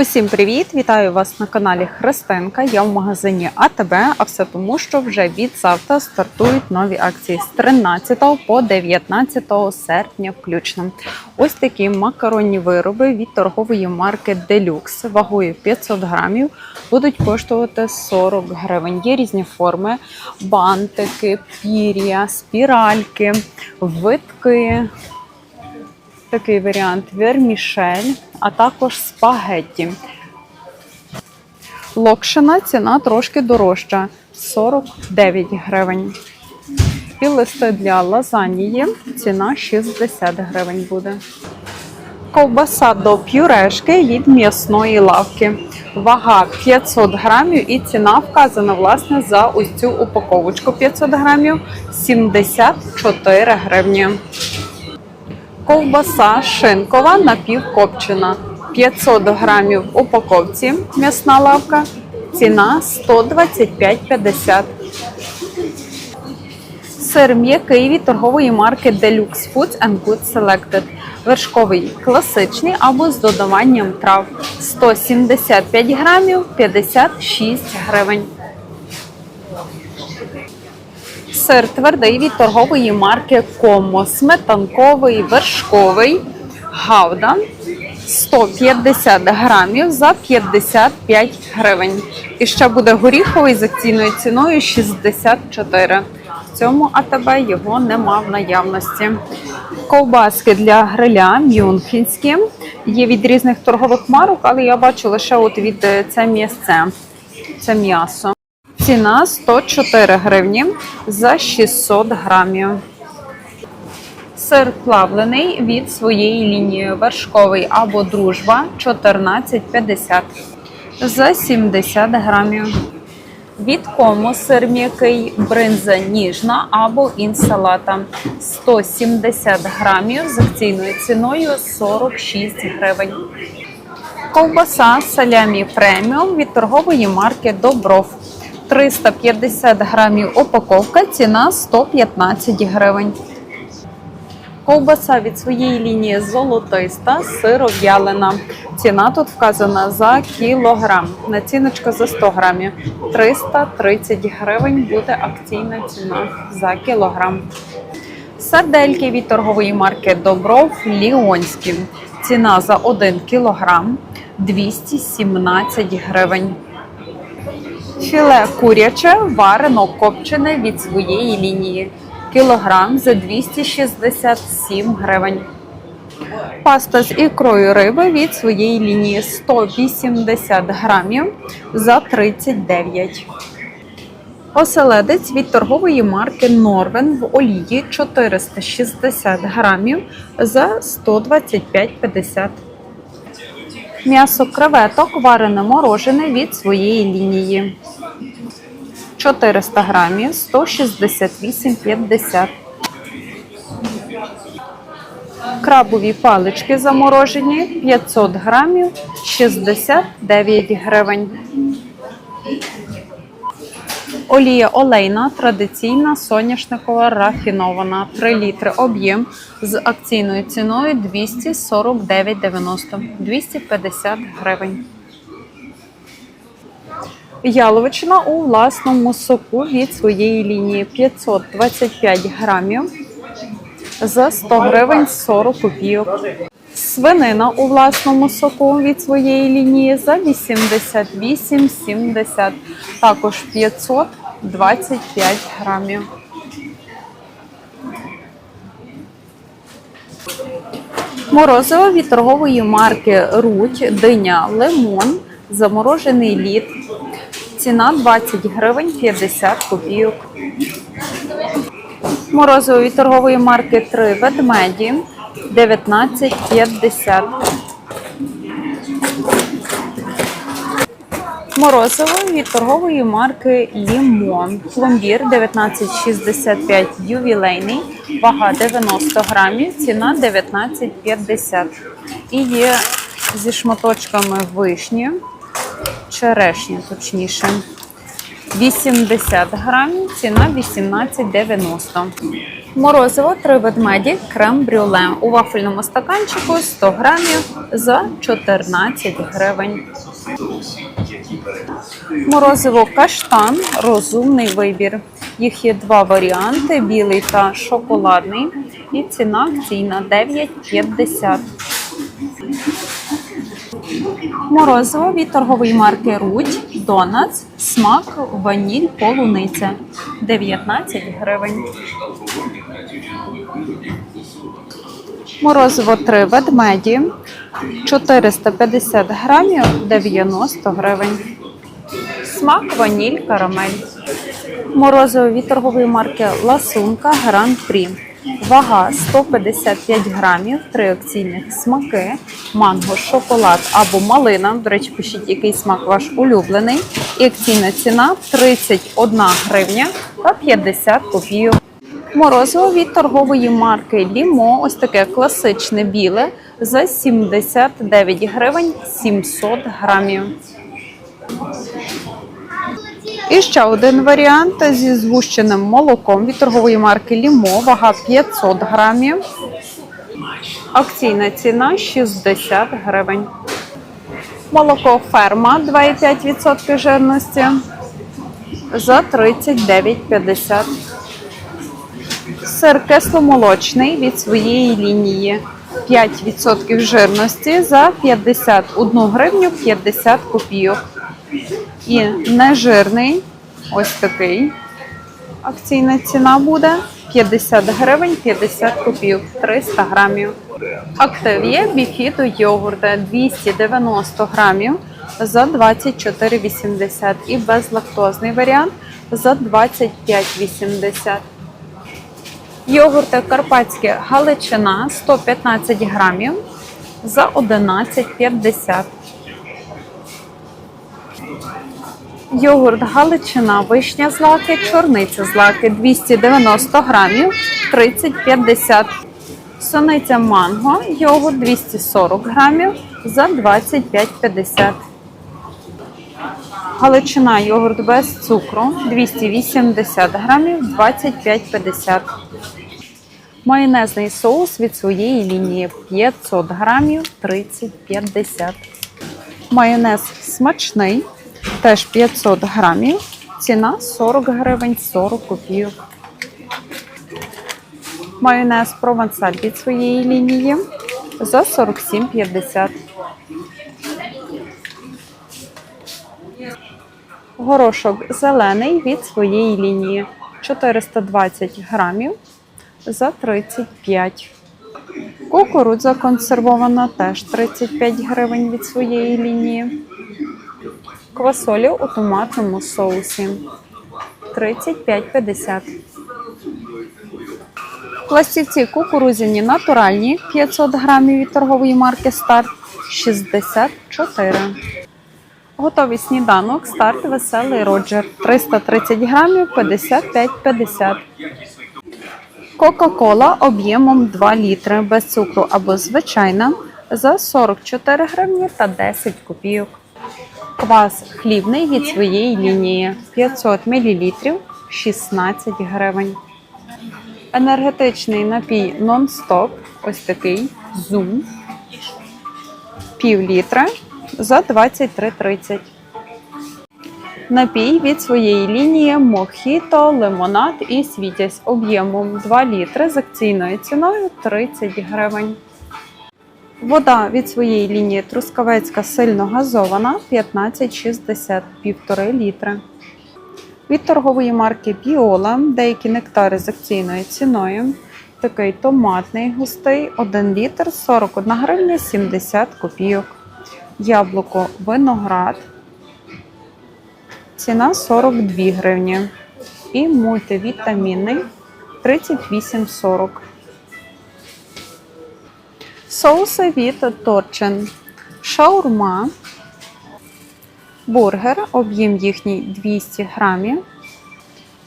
Усім привіт! Вітаю вас на каналі Христинка. Я в магазині АТБ, а все тому, що вже від завтра стартують нові акції з 13 по 19 серпня включно. Ось такі макаронні вироби від торгової марки Deluxe вагою 500 грамів будуть коштувати 40 гривень. Є різні форми: бантики, пір'я, спіральки, витки. Такий варіант вермішель, а також спагетті. Локшина ціна трошки дорожча 49 гривень. І листи для лазанії ціна 60 гривень буде. Ковбаса до пюрешки від м'ясної лавки. Вага 500 грамів і ціна вказана власне за ось цю упаковочку 500 грамів 74 гривні. Ковбаса шинкова напівкопчена. 500 грамів в упаковці. М'ясна лавка. Ціна 125,50. Сир м'який від торгової марки Deluxe Foods and Good Selected. Вершковий класичний або з додаванням трав. 175 грамів 56 гривень. Сир твердий від торгової марки Комо. Сметанковий, вершковий, гавда 150 грамів за 55 гривень. І ще буде горіховий за ціною ціною 64. В цьому АТБ його нема в наявності. Ковбаски для гриля мюнхенські. Є від різних торгових марок, але я бачу лише от від е, це м'ясце. Це м'ясо. Ціна 104 гривні за 600 грамів. Сир плавлений від своєї лінії вершковий або дружба 14,50 за 70 грамів. Від кому сир м'який, бринза ніжна або інсалата 170 грамів з акційною ціною 46 гривень. Ковбаса салямі преміум від торгової марки Добров. 350 грамів упаковка, ціна 115 гривень. Ковбаса від своєї лінії золотиста, сиров'ялина. Ціна тут вказана за кілограм. Націночка за 100 грамів. 330 гривень буде акційна ціна за кілограм. Сардельки від торгової марки Добров Ліонські. Ціна за 1 кілограм 217 гривень. Філе куряче варено копчене від своєї лінії. Кілограм за 267 гривень. Паста з ікрою риби від своєї лінії 180 грамів за 39. Оселедець від торгової марки Норвен в олії 460 грамів за 125,50. М'ясо креветок варене морожене від своєї лінії. 400 грамів 168,50. Крабові палички заморожені 500 грамів 69 гривень. Олія олейна традиційна соняшникова рафінована 3 літри об'єм з акційною ціною 249,90 250 гривень. Яловичина у власному соку від своєї лінії 525 грамів за 100 гривень 40 копійок. Свинина у власному соку від своєї лінії за 88,70, також 525 грамів. Морозиво від торгової марки Руть, диня, лимон, заморожений лід. Ціна 20 гривень 50 копійок. Морозиво від торгової марки 3 ведмеді 19,50. Морозиво від торгової марки Лімон. Пломбір 19,65 ювілейний, вага 90 грамів, ціна 19,50. І є зі шматочками вишні, черешні, точніше. 80 грамів, ціна 18,90. Морозиво три ведмеді крем брюле у вафельному стаканчику 100 грамів за 14 гривень. Морозиво каштан розумний вибір. Їх є два варіанти: білий та шоколадний. І ціна акційна 9,50. Морозиво від торгової марки Рудь Донатс. Смак ваніль полуниця 19 гривень. Морозиво 3 ведмеді 450 грамів 90 гривень. Смак ваніль карамель. Морозиво від торгової марки Ласунка Гран Прі. Вага 155 грамів, три акційних смаки, манго, шоколад або малина. До речі, пишіть, який смак ваш улюблений. І акційна ціна 31 гривня та 50 копійок. Морозиво від торгової марки Лімо, ось таке класичне біле за 79 гривень 700 грамів. І ще один варіант зі згущеним молоком від торгової марки Лімо, вага 500 грамів. Акційна ціна 60 гривень. Молоко ферма 2,5% жирності за 39,50. Сир кисломолочний від своєї лінії 5% жирності за 51 гривню 50 копійок. І нежирний, ось такий. Акційна ціна буде 50 гривень 50 копійок, 300 грамів. Актив є біфіту йогурта 290 грамів за 24,80 і безлактозний варіант за 25,80. Йогурти карпатське Галичина 115 грамів за 11,50. Йогурт Галичина, вишня з лаки, чорниця з лаки 290 грамів 30,50. Сониця манго, йогурт 240 грамів за 25,50. Галичина йогурт без цукру 280 грамів 25,50. Майонезний соус від своєї лінії 500 грамів 30,50. Майонез смачний, теж 500 грамів. Ціна 40 гривень 40 копійок. Майонез провансаль від своєї лінії за 47,50. Горошок зелений від своєї лінії 420 грамів за 35. Кукурудза консервована теж 35 гривень від своєї лінії. Квасолі у томатному соусі 35,50. Пластівці кукурудзяні натуральні 500 грамів від торгової марки Старт 64. Готовий сніданок старт веселий Роджер 330 грамів 55,50. Кока-кола об'ємом 2 літри без цукру або звичайна за 44 гривні та 10 копійок. Квас хлібний від своєї лінії 500 мл 16 гривень. Енергетичний напій нон-стоп, ось такий зум, пів літра за 23,30. Напій від своєї лінії Мохіто, лимонад і світязь об'ємом 2 літри з акційною ціною 30 гривень. Вода від своєї лінії Трускавецька сильно газована 15,60 1,5 літри. Від торгової марки Біола деякі нектари з акційною ціною. Такий томатний густий 1 літр 41 гривня 70 копійок. Яблуко виноград. Ціна 42 гривні. І мультивітамінний 38,40. Соуси від Торчин. Шаурма. Бургер. Об'єм їхній 200 грамів.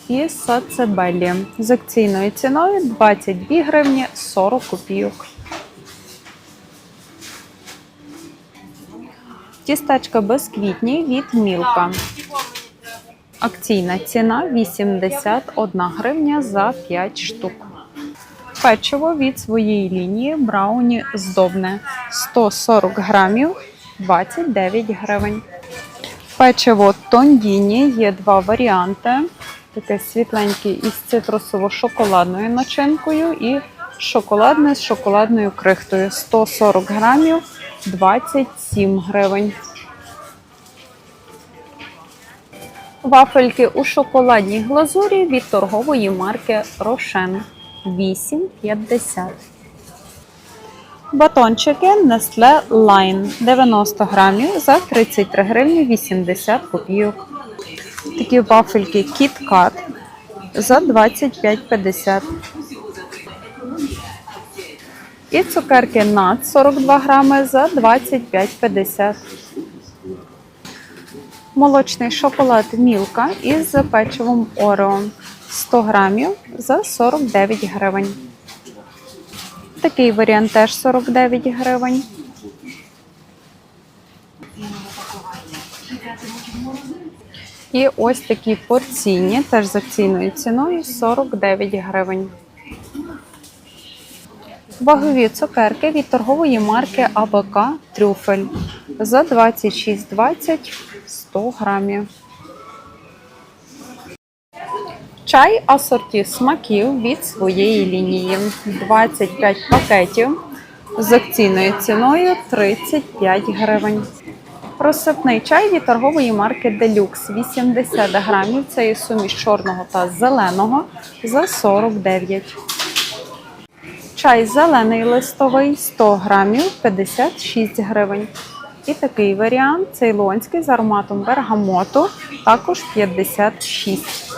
І сацебелі з акційною ціною 22 гривні 40 копійок. Тістечка безквітні від Мілка. Акційна ціна 81 гривня за 5 штук. Печиво від своєї лінії брауні здобне 140 грамів 29 гривень. Печиво Тондіні є два варіанти. Таке світленьке із цитрусово-шоколадною начинкою і шоколадне з шоколадною крихтою. 140 грамів 27 гривень. Вафельки у шоколадній глазурі від торгової марки Рошен 8,50. Батончики Nestle Line 90 грамів за 33 гривні 80 копійок. Такі вафельки Kit Kat за 25,50. І цукерки NUT 42 грами за 25,50. Молочний шоколад Мілка із печивом Орео 100 грамів за 49 гривень. Такий варіант теж 49 гривень. І ось такі порційні, теж з акційною ціною 49 гривень. Вагові цукерки від торгової марки АБК Трюфель за 26,20 100 грамів. Чай асорті смаків від своєї лінії. 25 пакетів з акційною ціною 35 гривень. Розсипний чай від торгової марки Deluxe 80 грамів. Це є суміш чорного та зеленого за 49. Чай зелений листовий 100 грамів 56 гривень. І такий варіант цейлонський з ароматом бергамоту також 56.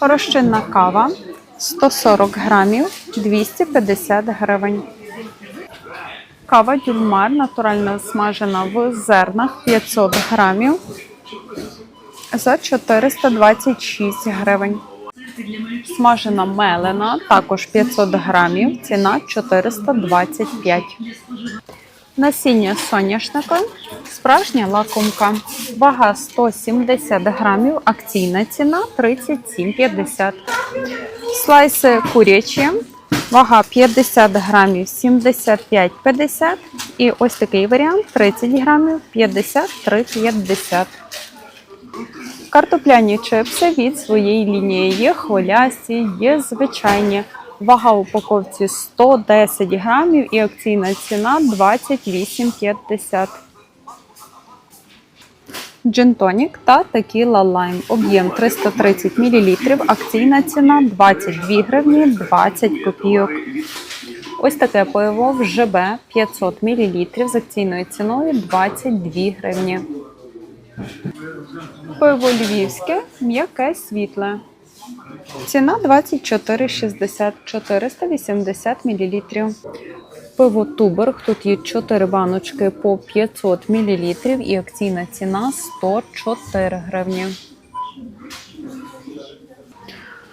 Розчинна кава 140 грамів 250 гривень. Кава дюльмар натурально смажена в зернах 500 грамів за 426 гривень. Смажена мелена також 500 грамів, ціна 425. Насіння соняшника, справжня лакомка. Вага 170 грамів, акційна ціна 37,50. Слайси курячі, вага 50 грамів 75,50. І ось такий варіант 30 грамів 53,50. Картопляні чипси від своєї лінії. Є хвилясті, є звичайні. Вага упаковці 110 грамів і акційна ціна 28,50. Джинтонік та текіла лайм. Об'єм 330 мл. Акційна ціна 22 гривні 20 копійок. Ось таке пиво в ЖБ 500 мл з акційною ціною 22 гривні. Пиво львівське, м'яке світле. Ціна 24,60 480 мл. Пиво Туберг. Тут є 4 баночки по 500 мл і акційна ціна 104 гривні.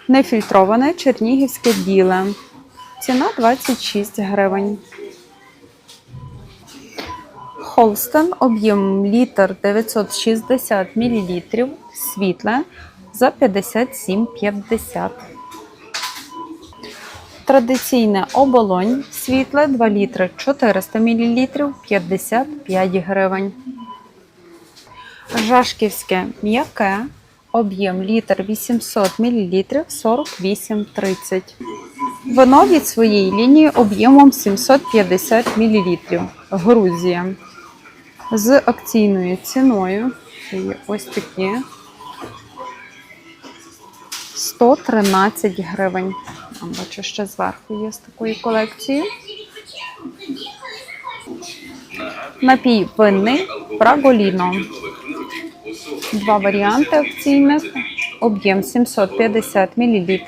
Нефільтроване чернігівське біле. Ціна 26 гривень. Холстен об'єм літр 960 мл світле за 57,50. Традиційне оболонь світле 2 літри 400 мл 55 гривень. Жашківське м'яке об'єм літр 800 мл 48,30. Вино від своєї лінії об'ємом 750 мл. Грузія. З акційною ціною. Це є ось такі 113 гривень. Бачу, ще зверху є з такої колекції. Напій винний Праголіно. Два варіанти акційних. Об'єм 750 мл,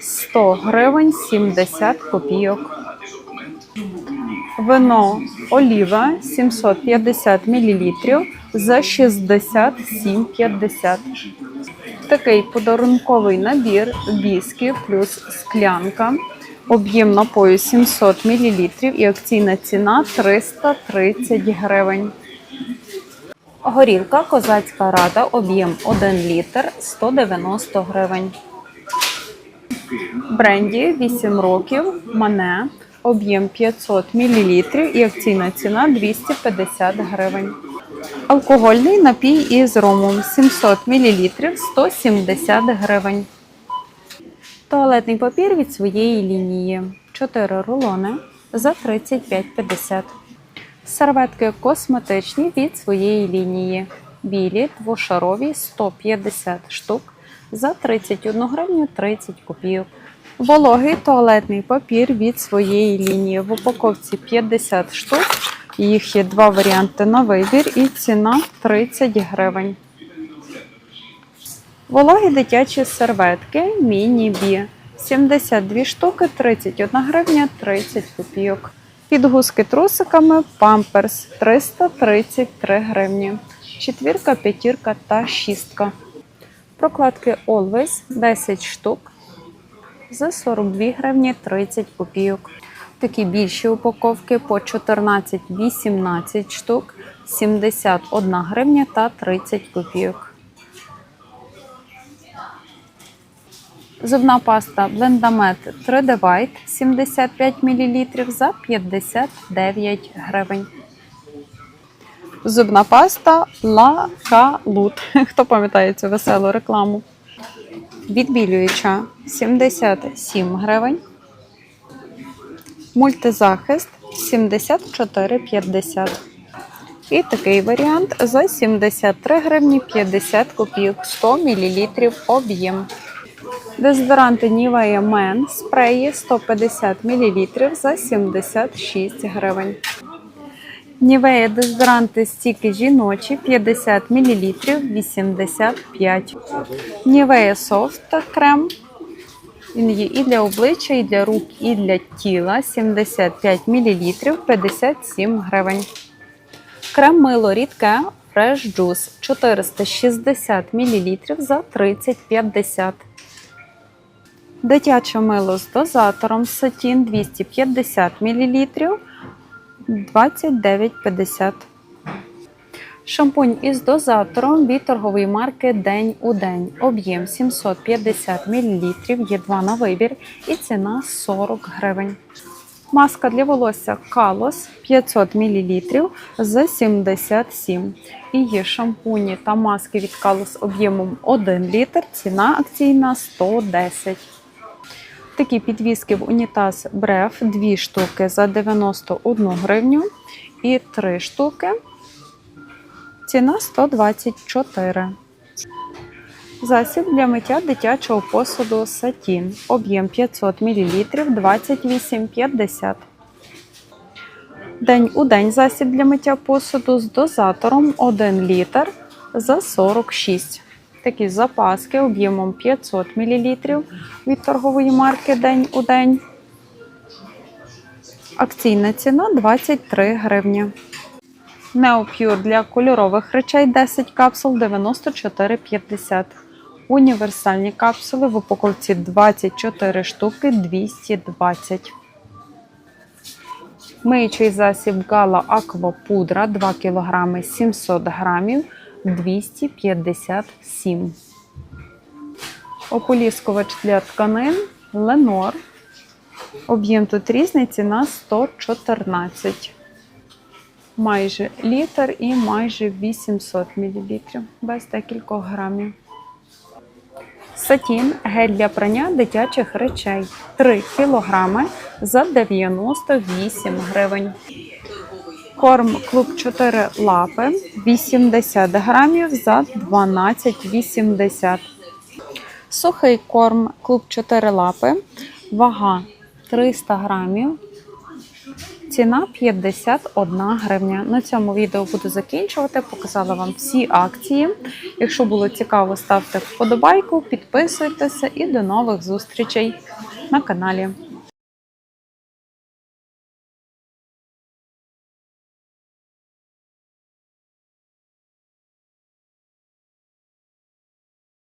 100 гривень 70 копійок. Вино Оліва 750 мл за 67,50. Такий подарунковий набір віскі плюс склянка. Об'єм напою 700 мл і акційна ціна 330 гривень. Горілка Козацька рада, об'єм 1 літр 190 гривень. бренді 8 років, мане, об'єм 500 мл і акційна ціна 250 гривень. Алкогольний напій із ромом 700 мл 170 гривень. Туалетний папір від своєї лінії 4 рулони за 35,50. Серветки косметичні від своєї лінії. Білі двошарові 150 штук за 31 гривню 30 копійок. Вологий туалетний папір від своєї лінії. В упаковці 50 штук. Їх є два варіанти на вибір і ціна 30 гривень. Вологі дитячі серветки міні-бі. 72 штуки, 31 гривня, 30 копійок. Підгузки трусиками памперс 333 гривні. Четвірка, п'ятірка та шістка. Прокладки Always 10 штук за 42 гривні 30 копійок. Такі більші упаковки по 14-18 штук, 71 гривня та 30 копійок. Зубна паста Blendamет 3D White 75 мл за 59 гривень. Зубна паста La Calut. Хто пам'ятає цю веселу рекламу? Відбілююча 77 гривень. Мультизахист 74,50. І такий варіант за 73 гривні 50 копійок 100 мл об'єм. Дезодоранти Nivea Men спреї 150 мл за 76 гривень. Нівея дезодоранти стіки жіночі 50 мл 85. Нівея софт крем. Він є і для обличчя, і для рук, і для тіла 75 мл 57 гривень. Крем мило рідке Fresh Juice 460 мл за 30,50. Дитяче мило з дозатором Сатін 250 мл 29,50. Шампунь із дозатором від торгової марки День у день. Об'єм 750 мл, є два на вибір і ціна 40 гривень. Маска для волосся Калос 500 мл за 77. І є шампуні та маски від Калос об'ємом 1 літр. Ціна акційна 110. Такі підвіски в унітаз Бреф 2 штуки за 91 гривню і 3 штуки. Ціна 124. Засіб для миття дитячого посуду Сатін. Об'єм 500 мл 28,50. День у день засіб для миття посуду з дозатором 1 літр за 46. Такі запаски об'ємом 500 мл від торгової марки День у день. Акційна ціна 23 гривні. Неопюр для кольорових речей 10 капсул 94,50. Універсальні капсули в упаковці 24 штуки 220. Миючий засіб Гала Аква Пудра 2 кг 700 грамів 257. Ополіскувач для тканин Ленор. Об'єм тут різний, ціна 114. Майже літр і майже 800 мл, без декількох грамів. Сатін гель для прання дитячих речей 3 кг за 98 гривень. Корм клуб 4 лапи 80 грамів за 12,80. Сухий корм клуб 4 лапи. Вага 300 грамів. Ціна 51 гривня. На цьому відео буду закінчувати. Показала вам всі акції. Якщо було цікаво, ставте вподобайку, підписуйтеся і до нових зустрічей на каналі.